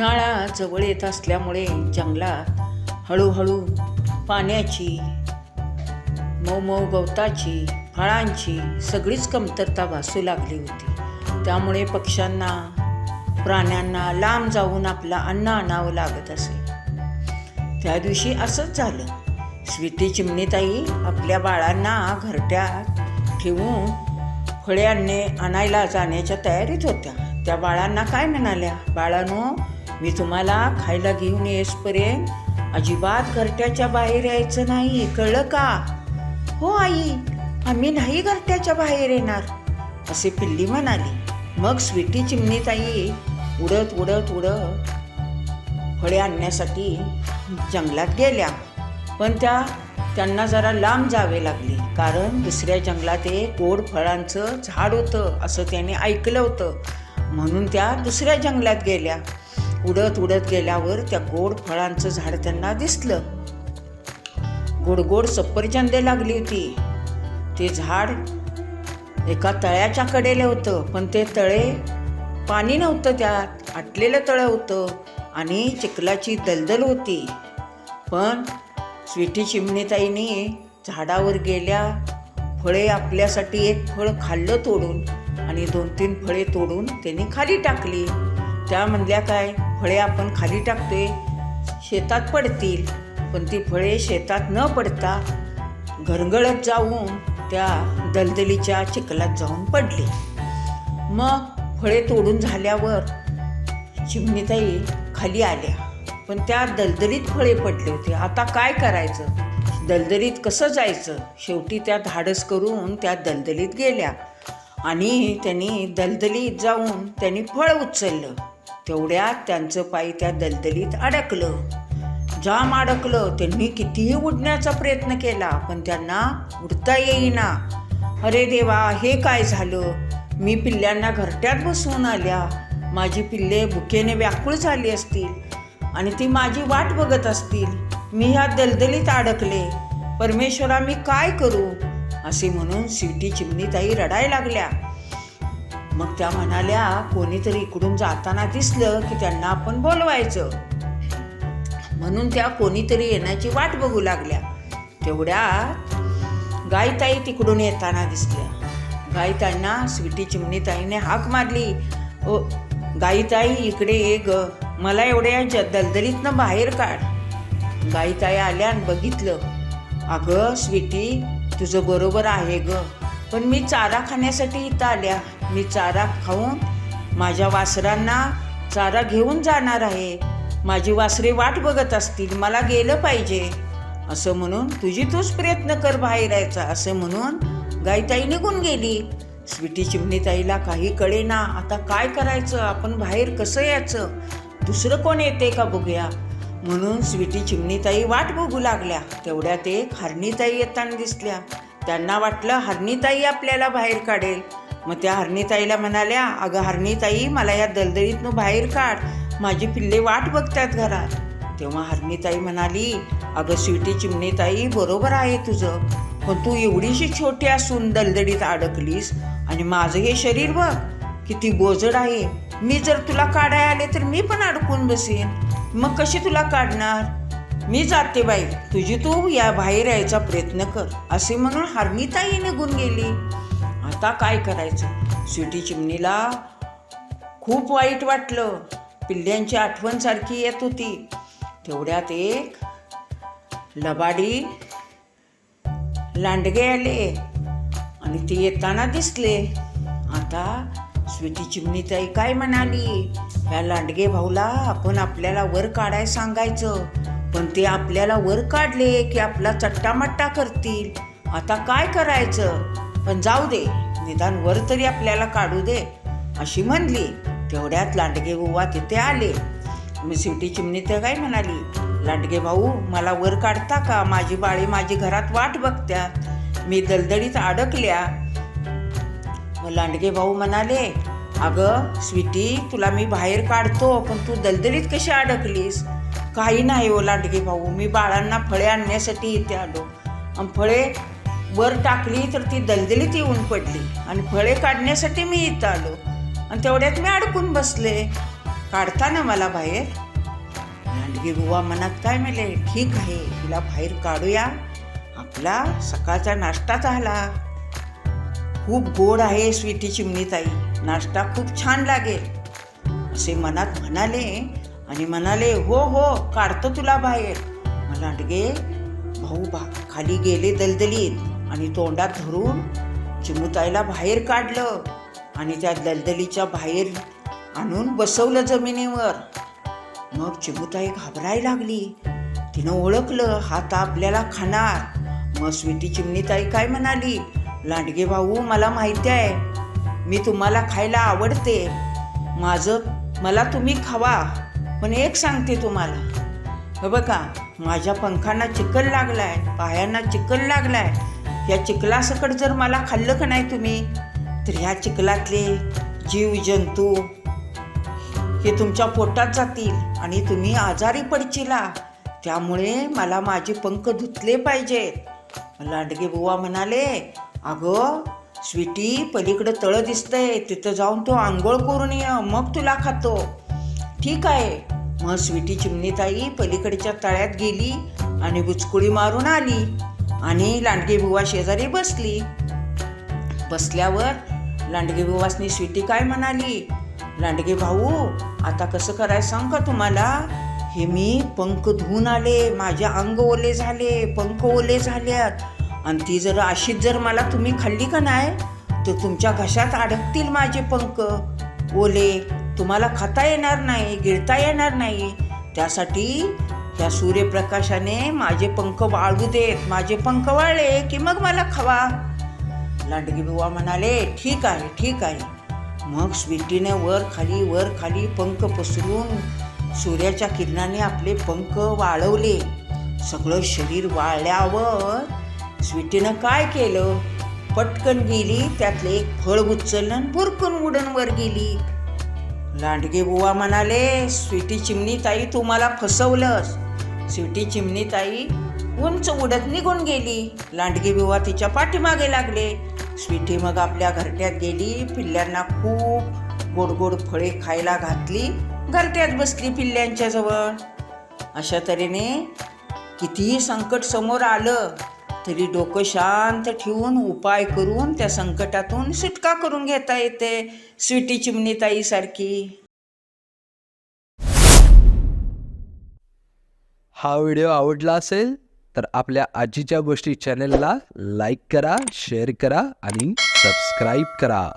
उन्हाळा जवळ येत असल्यामुळे जंगलात हळूहळू पाण्याची मऊ मऊ गवताची फळांची सगळीच कमतरता भासू लागली होती. त्यामुळे पक्ष्यांना प्राण्यांना लांब जाऊन आपलं अन्न आणावं लागत असे. त्या दिवशी असंच झालं. स्वीटी चिमणीताई आपल्या बाळांना घरट्यात ठेवून फळे आणणे आणायला जाण्याच्या तयारीत होत्या. त्या बाळांना काय म्हणाल्या? बाळांनो मी तुम्हाला खायला घेऊन येसपर्यंत अजिबात घरट्याच्या बाहेर यायचं नाही कळलं का? हो आई आम्ही नाही घरट्याच्या बाहेर येणार असे पिल्ली म्हणाली. मग स्वीटी चिमणीताई उडत उडत उडत फळे आणण्यासाठी जंगलात गेल्या. पण त्या त्यांना जरा लांब जावे लागले कारण दुसऱ्या जंगलात एक गोड फळांचं झाड होतं असं त्याने ऐकलं होतं. म्हणून त्या दुसऱ्या जंगलात गेल्या. उडत उडत गेल्यावर त्या गोड फळांचं झाड त्यांना दिसलं. गोड गोड सफरचंदे लागली होती. ते झाड एका तळ्याच्या कडेला होतं पण ते तळे पाणी नव्हतं त्यात. आटलेलं तळं होतं आणि चिखलाची दलदल होती. पण स्वीटी चिमणीताईने झाडावर गेल्या फळे आपल्यासाठी एक फळ खाल्लं तोडून आणि दोन तीन फळे तोडून त्यांनी खाली टाकली. त्या म्हणल्या काय फळे आपण खाली टाकतोय शेतात पडतील पण ती फळे शेतात न पडता घरगळत जाऊन त्या दलदलीच्या चिखलात जाऊन पडली. मग फळे तोडून झाल्यावर चिमणीताई खाली आल्या. पण त्या दलदलीत फळे पडले होते. आता काय करायचं? दलदलीत कसं जायचं? शेवटी त्या धाडस करून त्या दलदलीत गेल्या आणि त्यांनी दलदलीत जाऊन त्यांनी फळ उचललं. तेवढ्यात त्यांचं पाय त्या दलदलीत अडकलं. जाम अडकलं. त्यांनी कितीही उडण्याचा प्रयत्न केला पण त्यांना उडता येईना. अरे देवा हे काय झालं? मी पिल्ल्यांना घरट्यात बसवून आल्या. माझी पिल्ले भुकेने व्याकुळ झाली असतील आणि ती माझी वाट बघत असतील. मी ह्या दलदलीत अडकले. परमेश्वरा मी काय करू? असे म्हणून सिटी चिमणीताई रडायला लागल्या. मग त्या म्हणाल्या कोणीतरी इकडून जाताना दिसलं की त्यांना आपण बोलवायचं. म्हणून त्या कोणीतरी येण्याची वाट बघू लागल्या. तेवढ्यात गायताई तिकडून येताना दिसल्या. गायताईंना स्वीटी चिमणीताईने हाक मारली. ओ गायताई इकडे ये ग. मला एवढ्या ज दलदलीतनं बाहेर काढ. गायताई आल्या आणि बघितलं. अगं स्वीटी तुझं बरोबर आहे ग. पण मी चारा खाण्यासाठी इथं आल्या. मी चारा खाऊन माझ्या वासरांना चारा घेऊन जाणार आहे. माझी वासरे वाट बघत असतील मला गेलं पाहिजे. असं म्हणून तुझी तूच प्रयत्न कर बाहेर यायचा. असं म्हणून गायताई निघून गेली. स्वीटी चिमणीताईला काही कळेना. आता काय करायचं? आपण बाहेर कसं यायचं? दुसरं कोण येते का बघूया? म्हणून स्वीटी चिमणीताई वाट बघू लागल्या. तेवढ्यात एक हरणीताई येताना दिसल्या. त्यांना वाटलं हरणीताई आपल्याला बाहेर काढेल. मग त्या हरणीताईला म्हणाल्या अगं हरणीताई मला या दलदलीतनं बाहेर काढ. माझी पिल्ले वाट बघतात घरात. तेव्हा हरणीताई म्हणाली अगं स्वीटी चिमणीताई बरोबर आहे तुझं. पण तू एवढीशी छोटी असून दलदलीत अडकलीस आणि माझं हे शरीर बघ किती बोजड आहे. मी जर तुला काढाय आले तर मी पण अडकून बसेन. मग कशी तुला काढणार? मी जाते बाई. तुझी तू या बाहेर यायचा प्रयत्न कर. असे म्हणून हरणीताई निघून गेली. आता काय करायचं? स्वीटी चिमणीला खूप वाईट वाटलं. पिल्ल्यांची आठवण सारखी येत होती. तेवढ्यात एक लबाडी लांडगे आले. आणि ते येताना दिसले. आता स्वीटी चिमणीताई काय म्हणाली? ह्या लांडगे भाऊला आपण आपल्याला वर काढाय सांगायचं. पण ते आपल्याला वर काढले की आपला चट्टामट्टा करतील. आता काय करायचं? पण जाऊ दे निदान वर तरी आपल्याला काढू दे. अशी म्हणली. तेवढ्यात लांडगे बुवा तिथे आले. मी शिवटी चिमणी तर काय म्हणाली? लांडगे भाऊ मला वर काढता का? माझी बाळी माझी घरात वाट बघत्या. मी दलदलीत अडकल्या. मग लांडगे भाऊ म्हणाले अगं स्वीटी तुला मी बाहेर काढतो पण तू दलदलीत कशी अडकलीस? काही नाही हो लांडगे भाऊ. मी बाळांना फळे आणण्यासाठी इथे आलो. आणि फळे वर टाकली तर ती दलदलीत येऊन पडली. आणि फळे काढण्यासाठी मी इथं आलो. आणि तेवढ्यात मी अडकून बसले. काढता ना मला बाहेर लांडगे बुवा मनात काय मेले ठीक आहे तिला बाहेर काढूया. आपला सकाळचा नाश्ता झाला. खूप गोड आहे स्वीटी चिमणीताई. नाश्ता खूप छान लागेल. असे मनात म्हणाले. आणि म्हणाले हो हो काढतो तुला बाहेर. मग लांडगे भाऊ बा खाली गेले दलदलीत आणि तोंडात धरून चिमुताईला बाहेर काढलं आणि त्या दलदलीच्या बाहेर आणून बसवलं जमिनीवर. मग चिमुताई घाबरायला लागली. तिनं ओळखलं हात आपल्याला खाणार. मग स्वीटी चिमणीताई काय म्हणाली लांडगे भाऊ मला माहिती आहे मी तुम्हाला खायला आवडते. माझं मला तुम्ही खावा. पण एक सांगते तुम्हाला. हे बघा माझ्या पंखांना चिकल आहे पायांना चिकल आहे या चिखलासकट जर मला खाल्लं का नाही तुम्ही तर ह्या चिखलातले जीव जंतू हे तुमच्या पोटात जातील आणि तुम्ही आजारी पडचिला. त्यामुळे मला माझे पंख धुतले पाहिजेत. लांडगे बुवा म्हणाले अगं स्वीटी पलीकडं तळं दिसतंय तिथं जाऊन तो आंघोळ करून ये मग तुला खातो. ठीक आहे. मग स्वीटी चिमणीताई पलीकडच्या तळ्यात गेली आणि बुचकुळी मारून आली आणि लांडगे बुवा शेजारी बसली. बसल्यावर लांडगे बुवासनी स्वीटी काय म्हणाली? लांडगे भाऊ आता कसं करायचं सांग का तुम्हाला? हे मी पंख धुवून आले माझे अंग ओले झाले पंख ओले झाल्यात. आणि ती जर अशीच जर मला तुम्ही खाल्ली का नाही तर तुमच्या घशात अडकतील माझे पंख. ओले तुम्हाला खाता येणार नाही गिळता येणार नाही. त्यासाठी त्या सूर्यप्रकाशाने माझे पंख वाळू देत माझे पंख वाळले की मग मला खावा. लांडगी बुवा म्हणाले ठीक आहे ठीक आहे. मग स्वीटीने वर खाली वर खाली पंख पसरून सूर्याच्या किरणाने आपले पंख वाळवले. सगळं शरीर वाळल्यावर स्वीटीनं काय केलं? पटकन गेली त्यातलं एक फळ उचललं भुरकून उडून वर गेली. लांडगे बुवा म्हणाले स्वीटी चिमणी ताई तू मला फसवलंस. स्वीटी चिमणी ताई उंच उडत निघून गेली. लांडगे बुवा तिच्या पाठीमागे लागले. स्वीटी मग आपल्या घरट्यात गेली. पिल्ल्यांना खूप गोड गोड फळे खायला घातली. घरट्यात बसली पिल्ल्यांच्या जवळ. अशा तऱ्हेने कितीही संकट समोर आलं तरी डोकं शांत ठेवून उपाय करून त्या संकटातून सुटका करून घेता येते. स्वीटी चिमणीताईसारखी हा व्हिडिओ आवडला असेल तर आपल्या आजीच्या गोष्टी चॅनेलला लाईक करा शेअर करा आणि सबस्क्राईब करा.